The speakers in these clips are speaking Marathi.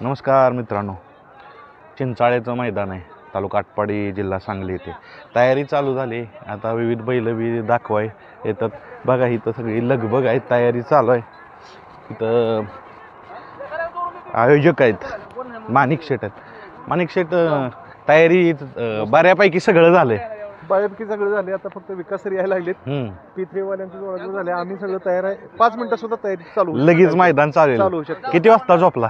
नमस्कार मित्रांनो. चिंचाळेचं मैदान आहे. तालुका आटपाडी जिल्हा सांगली येथे. तयारी चालू झाली. आता विविध बैलं बी दाखवाय येतात. बघा इथं सगळी लगबग आहे तयारी चालू आहे. इथं आयोजक आहेत. माणिक शेट आहेत. माणिक शेट तयारी बऱ्यापैकी सगळं झालंय. बऱ्यापैकी सगळे झाले आता फक्त विकास यायला लागलेत. पी थ्री वाल्यांची जोडा झाले. आम्ही सगळं तयार आहे. पाच मिनिटं सुद्धा तयारी चालू लगेच. मैदान चालू चालू शकते. किती वाजता झोपला?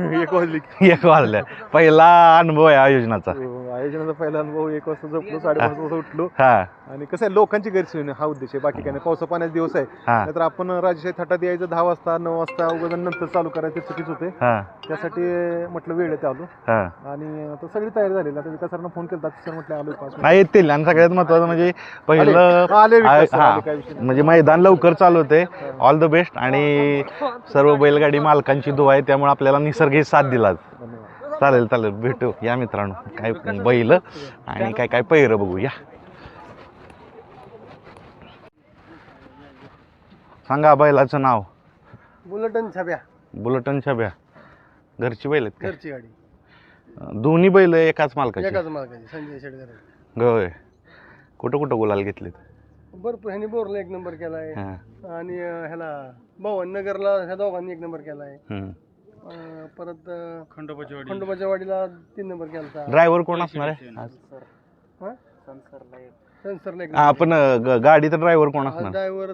एक वाजली. एक वाजल्या पहिला अनुभव आहे आयोजनाचा. हो, आयोजनाचा पहिला अनुभव एक वाजता झोपलो साडेपाच वाजता उठलो. हा. आणि कसं आहे लोकांची गैरसोय नाही, हा उद्देश आहे. बाकी काय नाही पावसा पाण्याचा दिवस आहे. हा. नाहीतर आपण राजशाही थाटात यायचं दहा वाजता नऊ वाजता उगाच नंतर चालू करायचं चुकीच होते. हा. त्यासाठी म्हटलं वेळ येते आलो. हा. आणि आता सगळी तयारी झालेली. आता विकास सरांना फोन केला सर म्हटलं आलो पाच नाही येतील. आणि सगळ्यात महत्वाचं म्हणजे पहिलं आले- आले विकास सर, हा, आले, काय विषय नाही. म्हणजे मैदान लवकर चालू होते. ऑल द बेस्ट आणि सर्व बैलगाडी मालकांची दुआ आहे त्यामुळे आपल्याला निसर्ग साथ दिला. चालेल चालेल. भेटू. या मित्रांनो. काय बैल आणि काय काय पैर बघू या सांगा बैलाचं नाव. Bulletin छाप्या Bolton Chhabya. घरची बैल आहेत घरची गाडी. दोन्ही बैल एकाच मालकाची? एकाच मार्गाची संजय शेडकर होय. कुठं कुठं गुलाल घेतलेत? भरपूर ह्यानी बोरला एक नंबर केलाय. आणि ह्याला भवन नगरला ह्या दोघांनी एक नंबर केलाय. हम्म. अं, परत खंडोबाच्या वाडीला. तीन नंबर केला ड्रायव्हर कोण असणार आहे? आज? सेन्सरला एक. हा, आपण अं, ग- गाडीचा ड्रायव्हर कोण असणार? ड्रायव्हर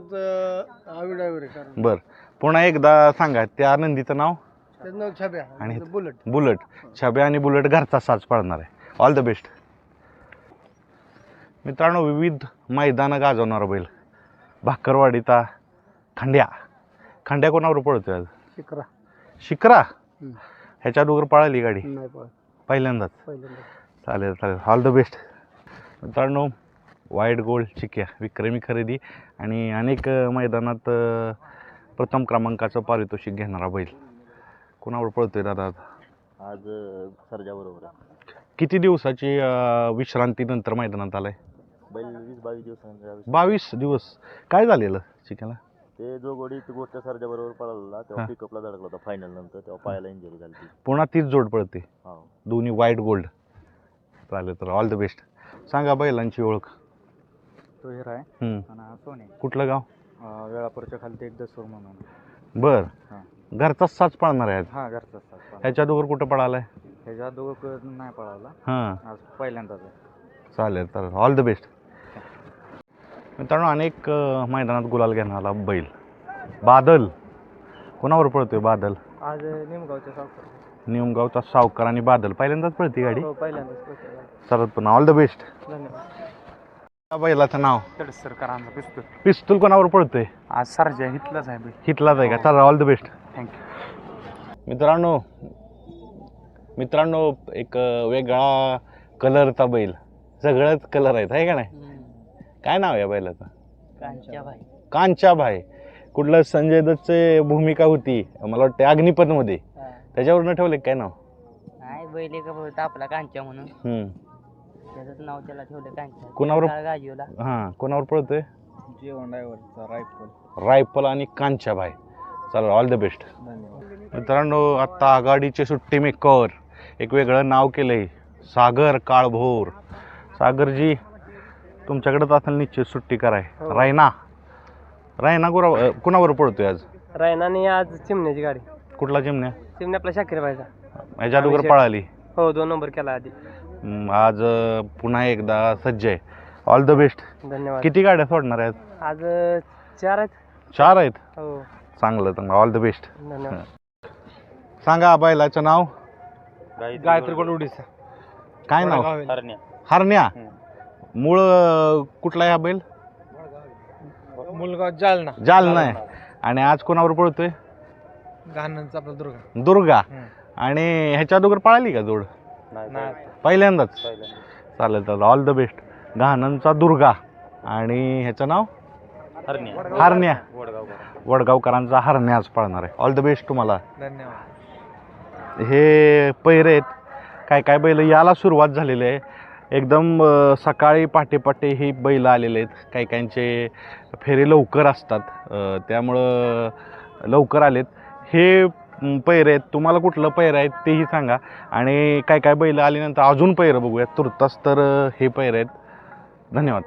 आवी ड्रायव्हर आहे कारण. बर. पुन्हा एकदा सांगा त्या नंदीचं नाव? त्याचं नाव छाप्या आणि आणि बुलेट. बुलट. छब्या आणि बुलट घरचा साज पडणार आहे. ऑल द बेस्ट मित्रांनो विविध मैदानं गाजवणारा बैल. भाकरवाडीचा खंड्या. खंड्या कोणावर पळतोय आज? शिकरा. शिकरा. ह्याच्या डोगर पळाली गाडी. नाही पण पहिल्यांदाच. पहिल्यांदा चालेल चालेल. ऑल द बेस्ट मित्रांनो वाईट गोल्ड चिक्या विक्रमी खरेदी आणि अनेक मैदानात प्रथम क्रमांकाचं पारितोषिक घेणारा बैल. कोणावर पळतोय दादा आज? आज सरजा बरोबर किती दिवसाची अ, विश्रांतीनंतर मैदानात आलाय? बैल वीस बावीस दिवसांचा बावीस दिवस. काय झालेलं चिक्याला ते जो गोडीत गोष्ट सरजा बरोबर पळाला. तेव्हा पिकअपला धडकला होता फायनल नंतर तेव्हा पायाला इंजुरी झाली पुन्हा तीच जोड पळते. हो. दोन्ही वाईट गोल्ड चालेल तर ऑल द बेस्ट सांगा बैलांची ओळख. तो हिरा आहे. हम्म. आणि हा सोने. कुठलं गाव? अं, वेळापूरच्या खाली ते एक दसूर म्हणून. बर. हा. घरचाच साज पळणार आहे आज. हा घरचा साथ ह्याच्या दोघर कुठं पळालाय? ह्याच्या दोघं नाही पळावला हां. आज पहिल्यांदाच आहे. चालेल चालेल. ऑल द बेस्ट मित्रांनो अनेक मैदानात गुलाल घेणारा बैल. बादल. कोणावर पळतोय बादल? आज निमगावच्या सावकर. निमगावचा सावकार आणि बादल. पहिल्यांदाच पळते गाडी? हो पहिल्यांदाच चालत पण. ऑल द बेस्ट धन्यवाद. बैलाचं नाव? सरकारांचा पिस्तूल. पिस्तूल कोणावर पळतोय? आज सरजा इथलाच आहे बी हितलाच आहे का? चला ऑल द बेस्ट थँक्यू मित्रांनो मित्रांनो एक वेगळा कलरचा बैल. सगळंच कलर आहेत आहे का नाही? काय नाव आहे या बैलाचं? कांच्या भाई कुठलं संजय दत्तची भूमिका होती? मला वाटतं अग्निपथमध्ये. त्याच्यावरनं ठेवले काय नाव? नाही बैल होता आपला कांच्या म्हणून. त्याचं नाव त्याला ठेवलं कांच्या कोणावर- गाजीवला. हां कोणावर पळतोय? जेवण रायफल. रायफल आणि कांच्या भाई चला ऑल द बेस्ट धन्यवाद. मित्रांनो आत्ता आघाडीचे सुट्टी मेकर. एक वेगळं नाव केलंय. सागर काळभोर. सागरजी तुमच्याकडेच असेल निश्चित सुट्टी कराय. हो. रायना. रायना कुणा अ, कुणावर पळतोय आज? रायनाने आज चिमण्याची गाडी. कुठला चिमण्या? चिमण्या आपला शाकीर पाहिजे अभिषेक. पळाली. हो दोन नंबर केला आधी. हम्म, आज अ, पुन्हा एकदा सज्ज आहे. ऑल द बेस्ट धन्यवाद. किती गाड्या सोडणार आहेत? आज अं, चार आहेत. चार आहेत? हो. चांगलं चांगलं. ऑल द बेस्ट धन्यवाद. सांगा बैलाचं नाव. गायत्री उडीसा काय नाव? हरण्या. हरण्या. मूळ कुठला आहे हा बैल? मुलगा जालना. जालना आहे. आणि आज कोणावर पळतोय? गाणंचा आपला दुर्गा. दुर्गा. हम्म. आणि ह्याच्या अगोदर पळाली का जोड? नाही पहिल्यांदाच. चालेल चालेल. ऑल द बेस्ट घाणनचा दुर्गा. आणि ह्याचं नाव? हरण्या. हरण्या. वडगाव वडगावकरांचा हरण्या आज पळणार आहे. ऑल द बेस्ट तुम्हाला. धन्यवाद. हे पैरे आहेत. काय काय बैल याला सुरुवात झालेली आहे. एकदम सकाळी पाटेपाटे ही बैल आलेले आहेत. काही काहींचे फेरे लवकर असतात. त्यामुळं लवकर आलेत. हे पैरे आहेत. तुम्हाला कुठलं पैर आहेत तेही सांगा. आणि काय काय बैल आल्यानंतर अजून पैरं बघूयात. तुर्तास तर हे पैर आहेत. धन्यवाद.